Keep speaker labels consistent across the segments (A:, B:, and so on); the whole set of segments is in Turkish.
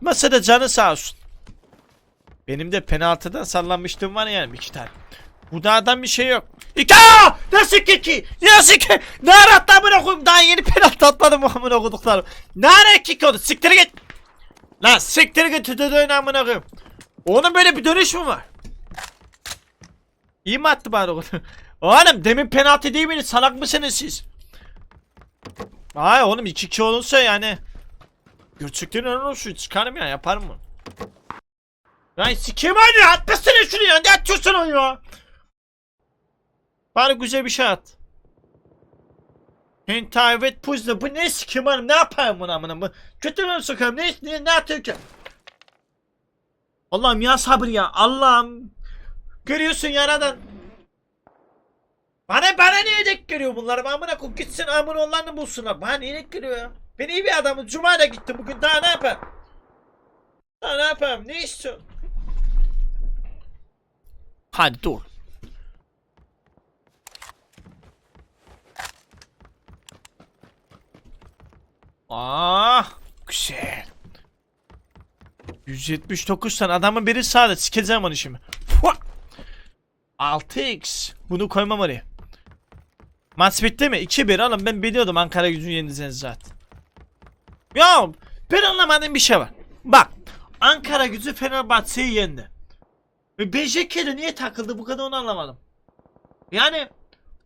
A: Atmasa da canı sağ olsun. Benim de penaltıdan sallanmıştım var yani iki tane. Bu dağdan bir şey yok. İki! Aa! Nasıl iki? Nasıl iki? Ne ara attı amına koyayım? Daha yeni penaltı atmadım amına koyduklarım. Ne ara iki oldu? Siktir git. Lan siktir git tütüdüğün amına koyayım. Onun böyle bir dönüş mü var? İyi mi attı bari o? Oğlum demin penaltı değil miydi? Salak mısınız siz? Ay oğlum 2-2 olursa yani. Gerçekten öyle olsun. Çıkarım ya yaparım mı? Lan sikeyim hadi atmasana şunu ya. Ne atıyorsun onu ya? Bari güzel bir şey at. Hentavet puzla bu ne sikeyim hanım ne yapayım buna amına bu kötü mü sokarım ne ne, ne atıyor ki? Allah'ım ya sabır ya Allah'ım Görüyorsun yaradan Bana bana niye denk geliyor bunlar amına koyayım gitsin amına onlarını bulsunlar bana niye denk geliyor ya Ben iyi bir adamım cuma da gittim bugün daha ne yapayım Daha ne yapayım ne istiyorsun Hadi dur Ah güzel 179 tane adamın biri sağda sikeceğim onu şimdi. Fuh! 6x. Bunu koymam oraya. Maç bitti mi? 2-1 oğlum ben biliyordum Ankara gücünü yeneceğiniz zaten. Ya ben anlamadığım bir şey var. Bak Ankara gücü Fenerbahçe'yi yendi. Ve BJK'de niye takıldı bu kadar onu anlamadım. Yani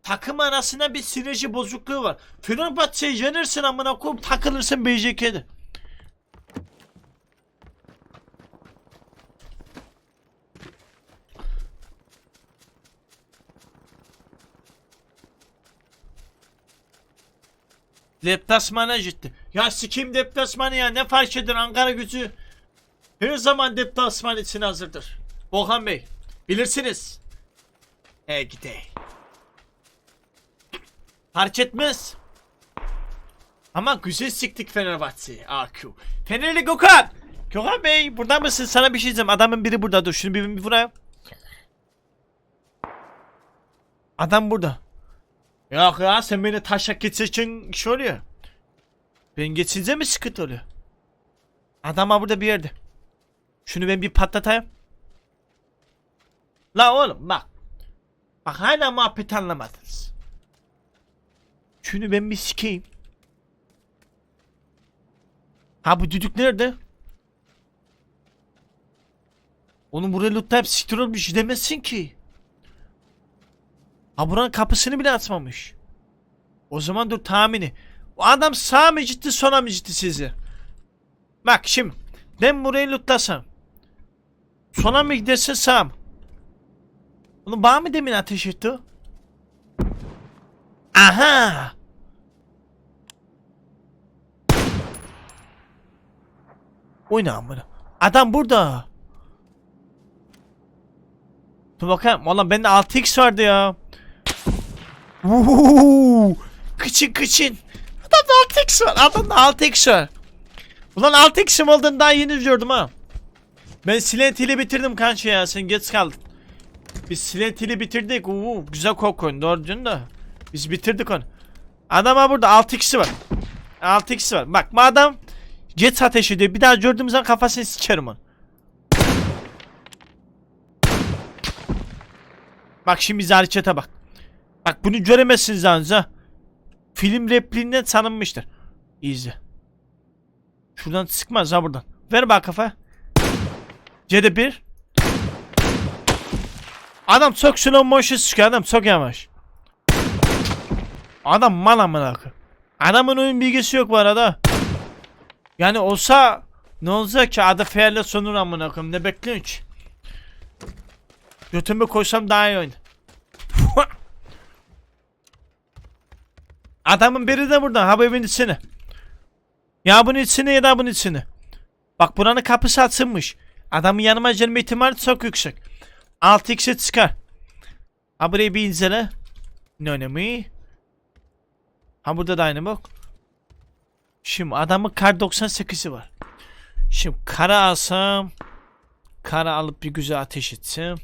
A: takım arasında bir sinerji bozukluğu var. Fenerbahçe'yi yenirsin amına koyup takılırsın BJK'de. Deplasmana gitti. Ya sikim deplasmanı ya ne fark eder Ankara gücü. Her zaman deplasman için hazırdır. Volkan Bey bilirsiniz. E gidey. Fark etmez. Ama güzel siktik Fenerbahçe'yi. AQ. Fenerli Gökhan. Gökhan Bey burada mısın? Sana bir şey diyeceğim. Adamın biri burada. Dur şunu bir, bir buraya. Adam burada. Yok ya sen beni taşak geçirken iş oluyor. Ben geçince mi sıkıntı oluyor? Adam ha burada bir yerde. Şunu ben bir patlatayım. La oğlum bak. Bak hala muhabbet anlamadınız. Şunu ben bir sikeyim. Ha bu düdük nerede? Onu buraya lootlayıp siktir olmuş demezsin ki. Ha buranın kapısını bile açmamış. O zaman dur tahmini. O adam sağ mı gitti sola mı gitti sizi? Bak şimdi. Ben burayı lootlasam. Sola mı giderse sağ mı? Onu bana mı demin ateş etti? Aha! Oyna amına. Adam burada. Dur bakayım. Valla bende 6x vardı ya. Uuu, kıçın kıçın. Adamda 6x var. Adamda 6x var. Ulan 6x'im olduğunu daha yeni gördüm ha. Ben silentili bitirdim kanka ya. Sen geç kaldın. Biz silentili bitirdik. Uuu, güzel kok oyun. Doğru diyorsun da. Biz bitirdik onu. Adama burada 6x'i var. 6x'i var. Bak madem jet ateş ediyor. Bir daha gördüğüm zaman kafasını sikerim onu. Bak şimdi bize harekete bak. Bak bunu göremezsiniz yalnız. Film repliğinden tanınmıştır. İzle. Şuradan sıkmaz ha buradan. Ver bak kafa. C'de bir. Adam çok slow motion sıkıyor adam çok yavaş. Adam mal amına. Adamın oyun bilgisi yok bu arada. Yani olsa ne olacak ki adı fairle sonur amına ne bekliyorsun ki? Götümü koysam daha iyi oyun. Adamın biri de burada. Ha bu evin içine. Ya bunun içine ya da bunun içine. Bak buranın kapısı açılmış. Adamın yanıma gelme ihtimali çok yüksek. 6x'e çıkar. Ha burayı bir incele. Ne önemi? Ha burada da aynı bak. Şimdi adamın kar 98'i var. Şimdi kara alsam. Kara alıp bir güzel ateş etsem.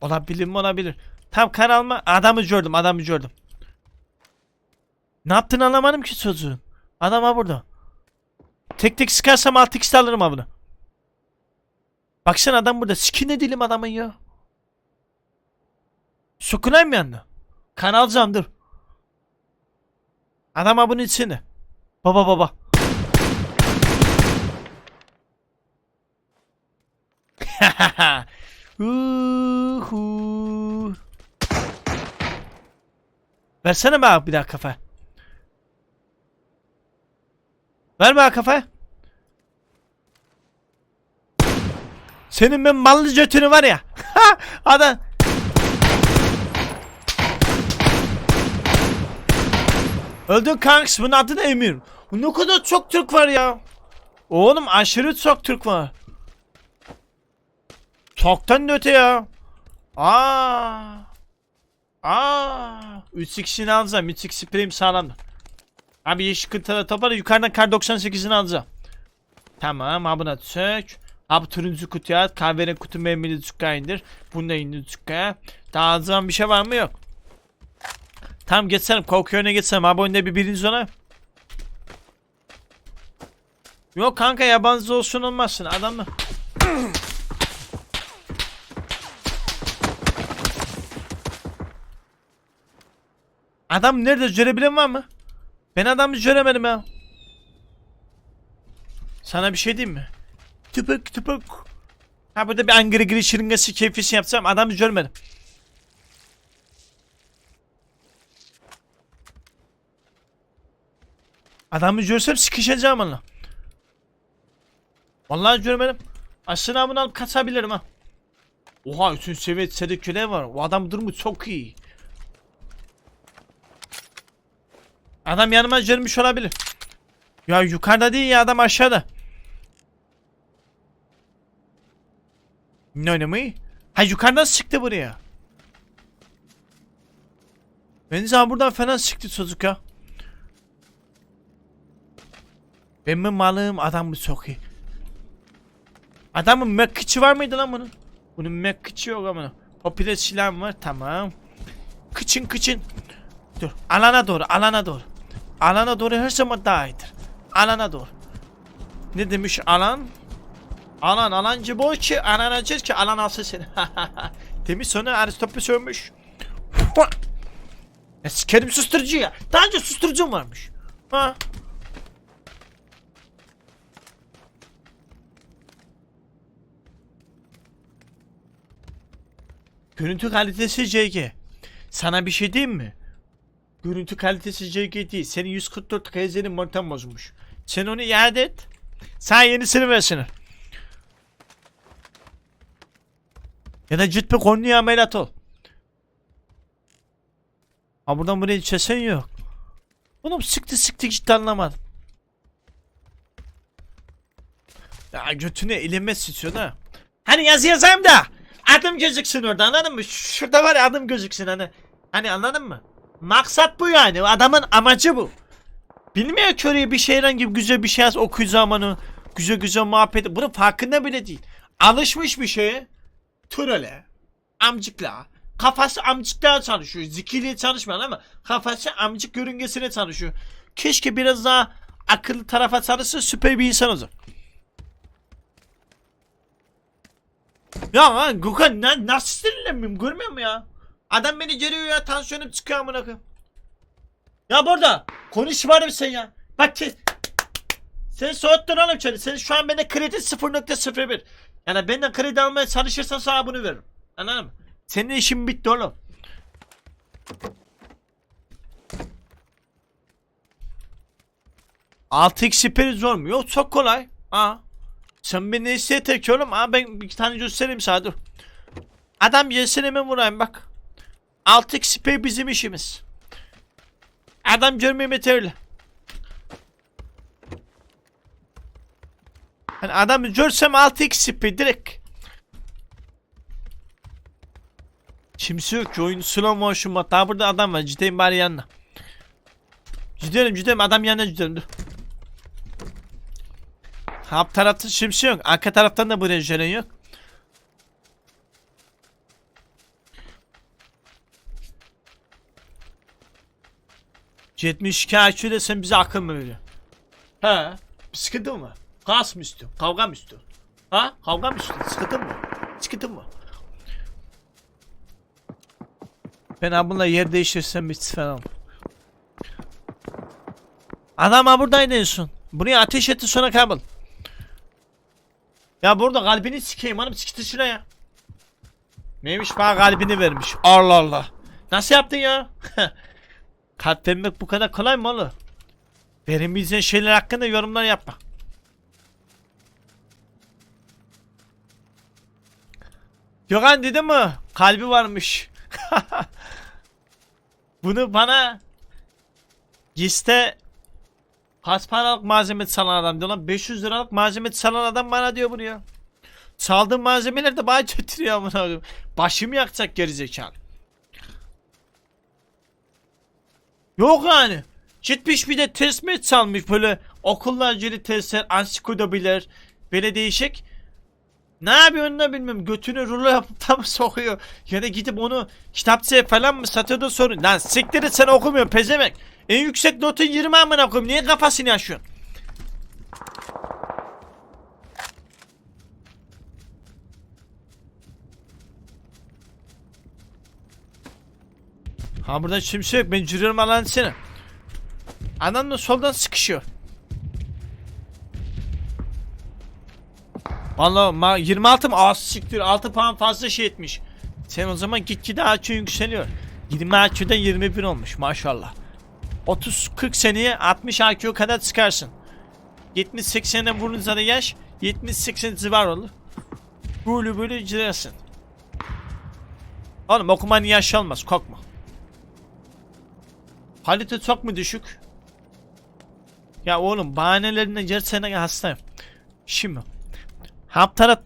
A: Olabilir mi olabilir. Tam kara alma. Adamı gördüm adamı gördüm. Ne yaptığını anlamadım ki çocuğun. Adam ha burada. Tek tek sıkarsam 6x alırım ha bunu. Baksana adam burada. Sikine dilim adamın ya. Sokulayım mı yanına? Kan alacağım dur. Adam abunun içine. Baba baba. Versene bana bir daha kafa. Ver bana kafa. Senin ben mallı götünü var ya. Adam. Öldün kanks bunun adı da Emir. Ne kadar çok Türk var ya. Oğlum aşırı çok Türk var. Çoktan öte ya. Aa. Aa. 3 kişini alacağım. 3 kişi prim sağlamdı. Abi yeşil kırtala topar yukarıdan kar 98'ini alacağım. Tamam abi buna sök. Abi turuncu kutuya at. Kahverengi kutu memeli cukka indir. Bunu da indir cukkaya. Daha alacağım bir şey var mı yok. Tamam geçsene korku öne geçsem abi önde bir birinci zona. Yok kanka yabancı olsun olmazsın adam mı? Adam nerede görebilen var mı? Ben adamı göremedim ya. Sana bir şey diyeyim mi? Tıpık tıpık. Ha burada bir angry gri şırıngası keyfisi yapsam adamı görmedim. Adamı görsem sıkışacağım onunla. Vallahi görmedim. Aslında bunu alıp kaçabilirim ha. Oha üçüncü seviye sedeküle var. O adam durumu çok iyi. Adam yanıma gelmiş olabilir. Ya yukarıda değil ya adam aşağıda. Ne oynamayı? Ha yukarıdan sıktı buraya. Bence ha buradan fena sıktı çocuk ya. Ben mi malım adam mı iyi. Adamın kıçı var mıydı lan bunun? Bunun kıçı yok ama. Popüler silahım var tamam. Kıçın kıçın. Dur alana doğru alana doğru. Alana doğru her zaman daha iyidir. Alana doğru. Ne demiş alan? Alan alancı boy ki anan acır ki alan alsın seni. demiş sonra Aristopus ölmüş. ya sikerim susturucu ya. Daha önce susturucum varmış. Ha. Görüntü kalitesi CG. Sana bir şey diyeyim mi? Görüntü kalitesi CG değil. Senin 144 KZ'nin montan bozmuş. Sen onu iade et. Sana yenisini versinler. Ya da bir konuya ameliyat ol. Ha buradan buraya çesen yok. Oğlum sıktı sıktı ciddi anlamadım. Ya götüne ilinmez istiyor da. Hani yazı yazayım da adım gözüksün orada anladın mı? Şurada var ya adım gözüksün hani. Hani anladın mı? Maksat bu yani. Adamın amacı bu. Bilmiyor oraya bir şeyden gibi güzel bir şey yaz okuy zamanı. Güzel güzel muhabbet. Bunun farkında bile değil. Alışmış bir şeye. Trole. Amcıkla. Kafası amcıkla çalışıyor. Zikirliğe çalışmıyor ama kafası amcık yörüngesine çalışıyor. Keşke biraz daha akıllı tarafa çalışsa süper bir insan olacak. Ya lan Gökhan na nasıl sinirlenmiyorum görmüyor musun ya? Adam beni görüyor ya tansiyonum çıkıyor amına koyayım. Ya burada konuşma mı sen ya? Bak ki sen soğuttun oğlum çeni. Sen şu an bende kredi 0.01. Yani benden kredi almaya çalışırsan sana bunu veririm. Anladın mı? Senin işin bitti oğlum. Altı x zor mu? Yok çok kolay. Ha. Sen beni isteye tek oğlum. Ha ben bir tane göstereyim sana dur. Adam yesene mi vurayım bak. 6 XP bizim işimiz. Adam görmüyor yeterli. Hani adamı görsem 6 XP direkt. Kimse yok ki oyun slow motion mod. Daha burada adam var. Cideyim bari yanına. Gidelim gidelim adam yanına gidelim dur. Alt tarafta kimse yok. Arka taraftan da buraya gelen yok. Yetmiş IQ sen bize akıl mı veriyor? He. Bir sıkıntı mı? Kas mı istiyorsun? Kavga mı istiyorsun? Ha? Kavga mı istiyorsun? Sıkıntın mı? Sıkıntın mı? Ben ha bununla yer değiştirsem bir falan. Adam ha buradaydı en son. Buraya ateş etti sonra kaybol. Ya burada kalbini sikeyim hanım siktir şuraya. Neymiş bana kalbini vermiş. Allah Allah. Nasıl yaptın ya? Kalp vermek bu kadar kolay mı oğlum? Verilmeyeceğin şeyler hakkında yorumlar yapma. Gökhan dedi mi? Kalbi varmış. Bunu bana Giste kaç paralık malzeme salan adam diyor lan 500 liralık malzeme salan adam bana diyor bunu ya. Çaldığım malzemeler de bana getiriyor amına koyayım. Başım yakacak gerizekalı. Yok yani. Gitmiş bir de test mi çalmış böyle okulla ilgili testler, ansiklopediler böyle değişik. Ne yapıyor da bilmiyorum. Götünü rulo yapıp tam sokuyor. Ya da gidip onu kitapçıya falan mı satıyor da sorun. Lan siktir et sen okumuyorsun pezemek. En yüksek notun 20 amına koyayım. Niye kafasını yaşıyorsun? Ha burada kimse yok. Ben cürüyorum alan seni. Adam da soldan sıkışıyor. Valla ma 26 mı? Az siktir 6 puan fazla şey etmiş. Sen o zaman gitgide açı yükseliyor. 20 açıdan 21 olmuş maşallah. 30-40 seneye 60 IQ kadar çıkarsın. 70-80'den vurunca da yaş 70-80 civar olur. Böyle böyle gidersin. Oğlum okuman yaş olmaz korkma. Kalite çok mu düşük? Ya oğlum bahanelerinden gerçekten hastayım. Şimdi Haptarat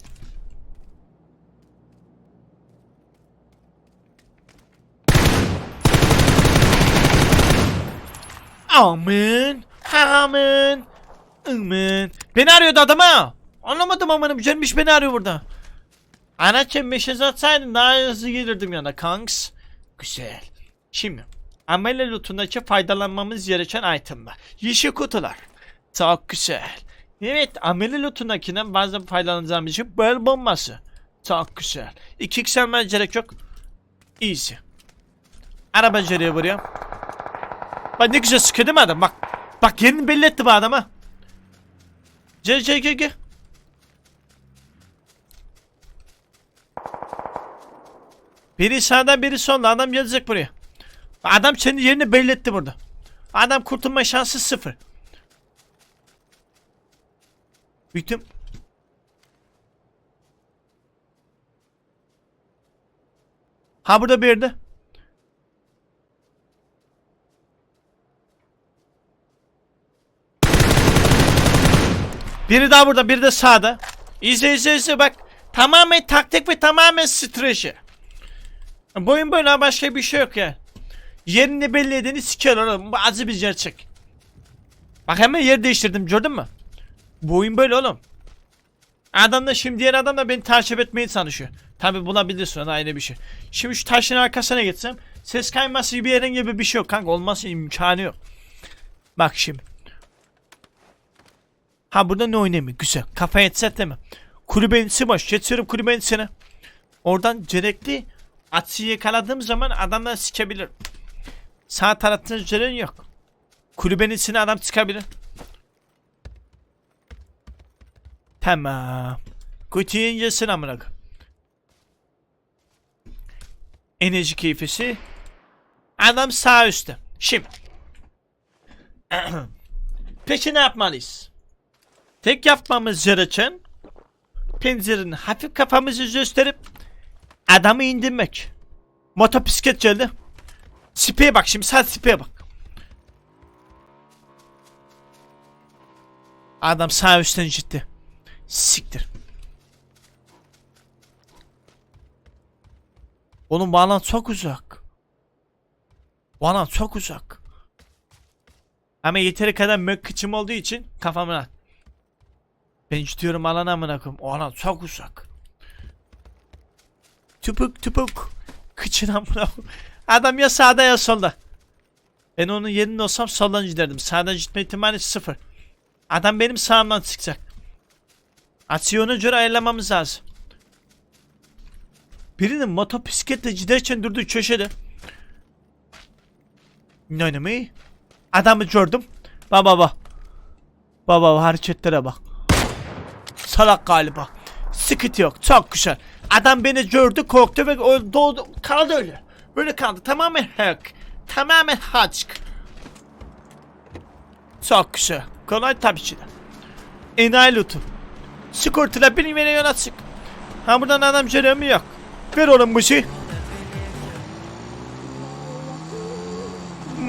A: Amin. Amin. Amin. Beni arıyordu adam ha. Anlamadım amanım. Güzelmiş beni arıyor burada. Anacığım meşez atsaydın daha hızlı gelirdim yana kanks. Güzel. Şimdi amele lootundaki faydalanmamız gereken itemler. Yeşil kutular. Çok güzel. Evet amele lootundakinden bazen faydalanacağımız için bel bombası. Çok güzel. 2 x gerek yok. Easy. Araba nereye buraya? Bak ne güzel sıkıyor değil mi adam? Bak. Bak yerini belli etti bu adama. Gel gel gel gel. Biri sağdan biri solda adam gelecek buraya. Adam senin yerini belli etti burada. Adam kurtulma şansı sıfır. Büyüktüm. Ha burada bir yerde. Biri daha burada, biri de sağda. İzle izle izle bak. Tamamen taktik ve tamamen strateji. Boyun böyle başka bir şey yok ya. Yerini belli edeni siker oğlum. Bu acı bir gerçek. Bak hemen yer değiştirdim gördün mü? Bu oyun böyle oğlum. Adam da şimdi diğer adam da beni takip etmeye çalışıyor. Tabi bulabilirsin ona ayrı bir şey. Şimdi şu taşın arkasına geçsem ses kayması gibi yerin gibi bir şey yok kanka olması imkanı yok. Bak şimdi. Ha burada ne oynayayım? Güzel. Kafa yetset değil mi? Kulübenin boş. Geçiyorum kulübenin. Oradan gerekli atıyı yakaladığım zaman adamlar sikebilir. Sağ tarafta ceren yok. Kulübenin içine adam çıkabilir. Tamam. Kutuyu incesin amına. Enerji keyfisi. Adam sağ üstte. Şimdi. Peki ne yapmalıyız? Tek yapmamız gereken pencerenin hafif kafamızı gösterip adamı indirmek. Motobisiklet geldi. Speye bak şimdi sen speye bak. Adam sağ üstten gitti. Siktir. Oğlum bu alan çok uzak. Bu alan çok uzak. Ama yeteri kadar mök kıçım olduğu için kafamına. Ben gidiyorum alana amına koyayım. O alan çok uzak. Tupuk tupuk. Kıçın amına. Adam ya sağda ya solda. Ben onun yerinde olsam soldan giderdim. Sağdan gitme ihtimali sıfır. Adam benim sağımdan çıkacak. Açıyı ona göre ayarlamamız lazım. Birinin motosikletle giderken durduğu köşede. Ne oynamayı? Adamı gördüm. Baba baba. Baba hareketlere bak. Salak galiba. Sıkıntı yok. Çok güzel. Adam beni gördü korktu ve o doğdu. Kaldı öyle. Böyle kaldı. Tamamen hack. Tamamen hack. Çok güzel. Kolay tabii ki de. Enayi lootu. Sigortayla benim yere yana çık. Ha buradan adam mu yok. Ver oğlum bu şey.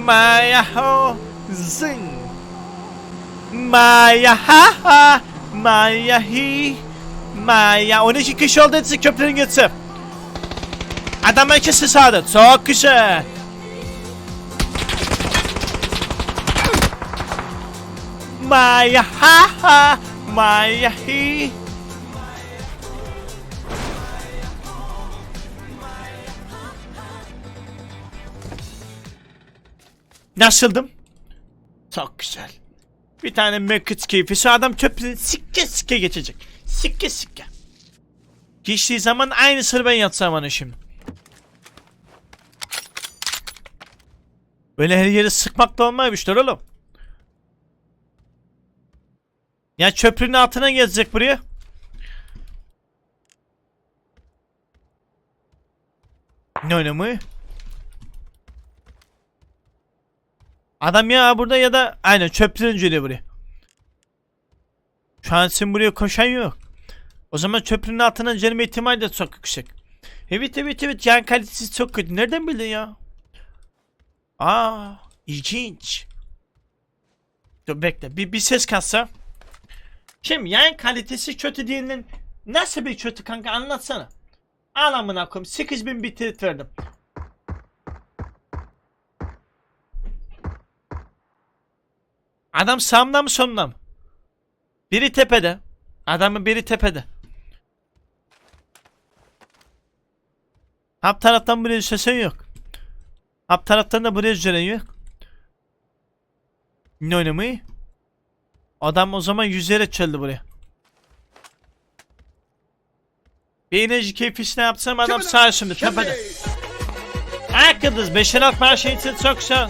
A: Maya ho zing. Maya ha ha. Maya hi. Maya 12 kişi olduğu için köprünün geçsin. Adam ikisi sağda. Çok güzel. Maya ha ha. Maya hi. Nasıldım? Çok güzel. Bir tane mekıt keyfi. Şu adam köprüden sikke sikke geçecek. Sikke sikke. Geçtiği zaman aynı ben yatsam bana şimdi. Böyle her yeri sıkmak da olmaymışlar oğlum. Ya köprünün altına gezecek buraya. Ne oynamayı? Adam ya burada ya da aynen çöpten geliyor buraya. Şu an sen buraya koşan yok. O zaman çöprünün altına gelme ihtimali de çok yüksek. Evet evet evet yan kalitesi çok kötü. Nereden bildin ya? Aa ilginç. Dur bekle bir, bir ses kassa. Şimdi yan kalitesi kötü diyenin nasıl bir kötü kanka anlatsana. Al amına koyayım 8000 bit verdim. Adam sağımda mı sonunda mı? Biri tepede. Adamın biri tepede. Hap taraftan buraya düşesen yok. Hap taraftan da buraya düşen yok. Ne oynamayı? Adam o zaman yüzerek çöldü buraya. Bir enerji keyfisi ne yapsam adam sağ şimdi tepede. Ha kıldız beşer alt maaşı için ol.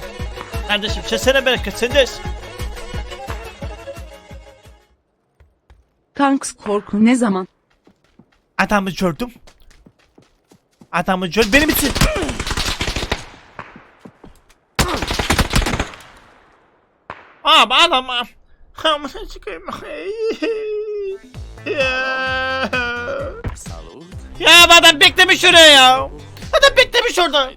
A: Kardeşim sesene bereket sendeyiz.
B: Kanks korku ne zaman?
A: Adamı gördüm. Adamı gör benim için. Abi adam. Amına çıkayım. ya. Adam beklemiş oraya ya. Adam beklemiş orada.